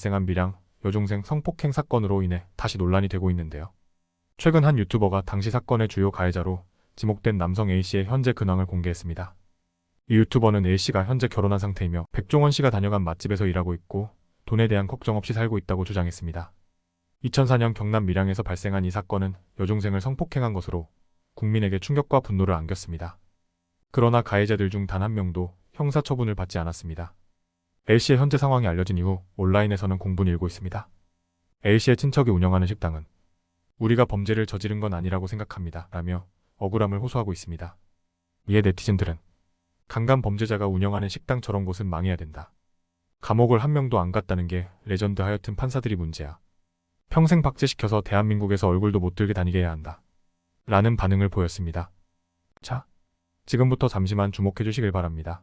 발생한 밀양 여중생 성폭행 사건으로 인해 다시 논란이 되고 있는데요. 최근 한 유튜버가 당시 사건의 주요 가해자로 지목된 남성 A씨의 현재 근황을 공개했습니다. 이 유튜버는 A씨가 현재 결혼한 상태이며 백종원 씨가 다녀간 맛집에서 일하고 있고 돈에 대한 걱정 없이 살고 있다고 주장했습니다. 2004년 경남 밀양에서 발생한 이 사건은 여중생을 성폭행한 것으로 국민에게 충격과 분노를 안겼습니다. 그러나 가해자들 중 단 한 명도 형사처분을 받지 않았습니다. A씨의 현재 상황이 알려진 이후 온라인에서는 공분이 일고 있습니다. A씨의 친척이 운영하는 식당은 우리가 범죄를 저지른 건 아니라고 생각합니다. 라며 억울함을 호소하고 있습니다. 이에 네티즌들은 강간 범죄자가 운영하는 식당 저런 곳은 망해야 된다. 감옥을 한 명도 안 갔다는 게 레전드 하여튼 판사들이 문제야. 평생 박제시켜서 대한민국에서 얼굴도 못 들게 다니게 해야 한다. 라는 반응을 보였습니다. 자, 지금부터 잠시만 주목해 주시길 바랍니다.